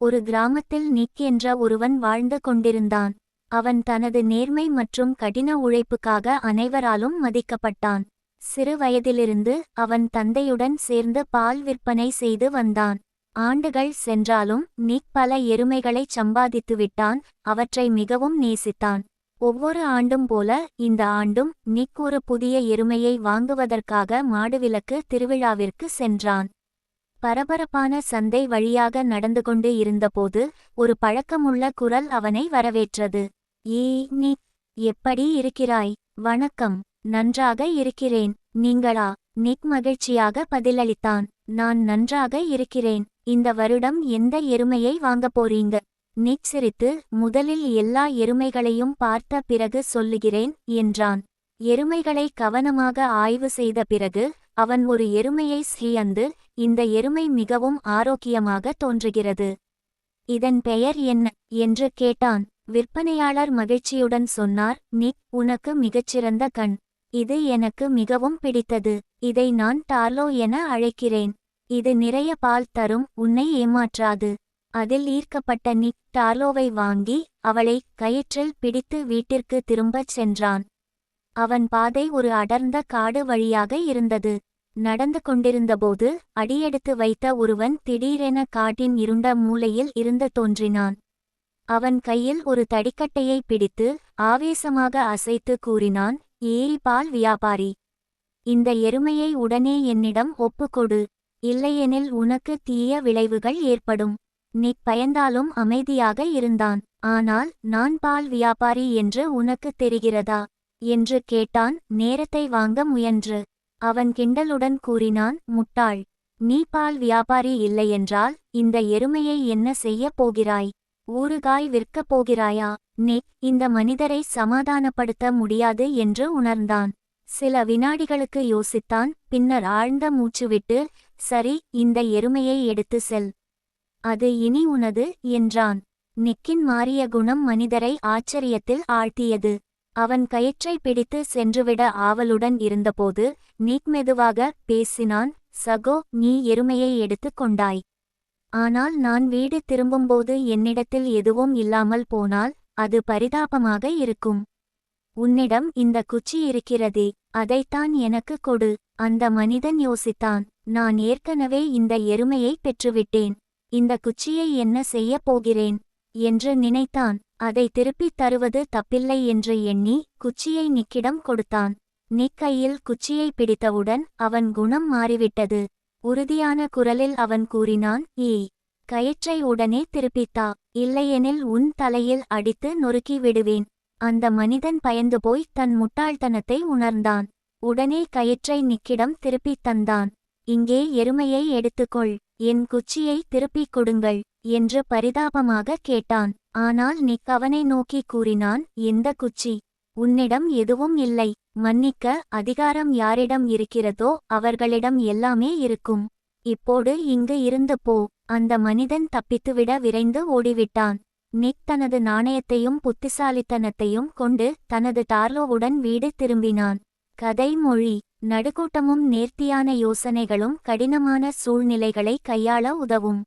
ஒரு கிராமத்தில் நிக் என்ற ஒருவன் வாழ்ந்து கொண்டிருந்தான். அவன் தனது நேர்மை மற்றும் கடின உழைப்புக்காக அனைவராலும் மதிக்கப்பட்டான். சிறு வயதிலிருந்து அவன் தந்தையுடன் சேர்ந்து பால் விற்பனை செய்து வந்தான். ஆண்டுகள் சென்றாலும் நிக் பல எருமைகளைச் சம்பாதித்து விட்டான் அவற்றை மிகவும் நேசித்தான். ஒவ்வொரு ஆண்டும் போல இந்த ஆண்டும் நிக் ஒரு புதிய எருமையை வாங்குவதற்காக மாடுவிலக்கு திருவிழாவிற்கு சென்றான். பரபரப்பான சந்தை வழியாக நடந்து கொண்டு இருந்தபோது ஒரு பழக்கமுள்ள குரல் அவனை வரவேற்றது. ஏ நீ எப்படி இருக்கிறாய்? வணக்கம். நன்றாக இருக்கிறேன். நீங்களா? நிக் மகிழ்ச்சியாக பதிலளித்தான். நான் நன்றாக இருக்கிறேன். இந்த வருடம் எந்த எருமையை வாங்கப் போறீங்க? நிக் சிரித்து முதலில் எல்லா எருமைகளையும் பார்த்த பிறகு சொல்லுகிறேன் என்றான். எருமைகளை கவனமாக ஆய்வு செய்த பிறகு அவன் ஒரு எருமையை ஸ்ரீயந்து இந்த எருமை மிகவும் ஆரோக்கியமாக தோன்றுகிறது. இதன் பெயர் என்ன என்று கேட்டான். விற்பனையாளர் மகிழ்ச்சியுடன் சொன்னார் நிக் உனக்கு மிகச்சிறந்த கண். இது எனக்கு மிகவும் பிடித்தது. இதை நான் டார்லோ என அழைக்கிறேன். இது நிறைய பால் தரும் உன்னை ஏமாற்றாது. அதில் ஈர்க்கப்பட்ட நிக் டார்லோவை வாங்கி அவளை கயிற்றில் பிடித்து வீட்டிற்கு திரும்பச் சென்றான். அவன் பாதை ஒரு அடர்ந்த காடு வழியாக இருந்தது. நடந்து கொண்டிருந்தபோது அடியெடுத்து வைத்த ஒருவன் திடீரென காட்டின் இருண்ட மூலையில் இருந்து தோன்றினான். அவன் கையில் ஒரு தடிக்கட்டையை பிடித்து ஆவேசமாக அசைத்து கூறினான் ஏரிபால் வியாபாரி இந்த எருமையை உடனே என்னிடம் ஒப்புக்கொடு இல்லையெனில் உனக்கு தீய விளைவுகள் ஏற்படும். நீ பயந்தாலும் அமைதியாக இருந்தான். ஆனால் நான் பால் வியாபாரி என்று உனக்கு தெரிகிறதா? என்று கேட்டான் நேரத்தை வாங்க முயன்று. அவன் கிண்டலுடன் கூறினான் முட்டாள் நீ பால் வியாபாரி இல்லையென்றால் இந்த எருமையை என்ன செய்யப் போகிறாய்? ஊறுகாய் விற்கப் போகிறாயா? நெக் இந்த மனிதரை சமாதானப்படுத்த முடியாது என்று உணர்ந்தான். சில வினாடிகளுக்கு யோசித்தான் பின்னர் ஆழ்ந்த மூச்சுவிட்டு சரி இந்த எருமையை எடுத்து செல். அது இனி உனது என்றான். நெக்கின் மாறிய குணம் மனிதரை ஆச்சரியத்தில் ஆழ்த்தியது. அவன் கயிற்றை பிடித்து சென்றுவிட ஆவலுடன் இருந்தபோது நீக்மெதுவாக பேசினான் சகோ நீ எருமையை எடுத்துக் கொண்டாய். ஆனால் நான் வீடு திரும்பும்போது என்னிடத்தில் எதுவும் இல்லாமல் போனால் அது பரிதாபமாக இருக்கும். உன்னிடம் இந்த குச்சி இருக்கிறதே அதைத்தான் எனக்கு கொடு அந்த மனிதன் யோசித்தான். நான் ஏற்கனவே இந்த எருமையை பெற்றுவிட்டேன். இந்த குச்சியை என்ன செய்யப் போகிறேன்? என்று நினைத்தான். அதை திருப்பித் தருவது தப்பில்லை என்று எண்ணி குச்சியை நிக்கிடம் கொடுத்தான். நிக் கையில் குச்சியை பிடித்தவுடன் அவன் குணம் மாறிவிட்டது. உறுதியான குரலில் அவன் கூறினான் ஏய் கயிற்றை உடனே திருப்பித்தா. இல்லையெனில் உன் தலையில் அடித்து நொறுக்கி விடுவேன். அந்த மனிதன் பயந்து போய் தன் முட்டாள்தனத்தை உணர்ந்தான். உடனே கயிற்றை நிக்கிடம் திருப்பித் தந்தான். இங்கே எருமையை எடுத்துக்கொள். என் குச்சியை திருப்பிக் கொடுங்கள். என்று பரிதாபமாக கேட்டான். ஆனால் நிக் அவனை நோக்கி கூறினான் எந்த குச்சி? உன்னிடம் எதுவும் இல்லை. மன்னிக்க அதிகாரம் யாரிடம் இருக்கிறதோ அவர்களிடம் எல்லாமே இருக்கும். இப்போது இங்கு இருந்து போ. அந்த மனிதன் தப்பித்துவிட விரைந்து ஓடிவிட்டான். நிக் தனது நாணயத்தையும் புத்திசாலித்தனத்தையும் கொண்டு தனது டார்லோவுடன் வீடு திரும்பினான். கதை மொழி. நடுக்கூட்டமும் நேர்த்தியான யோசனைகளும் கடினமான சூழ்நிலைகளை கையாள உதவும்.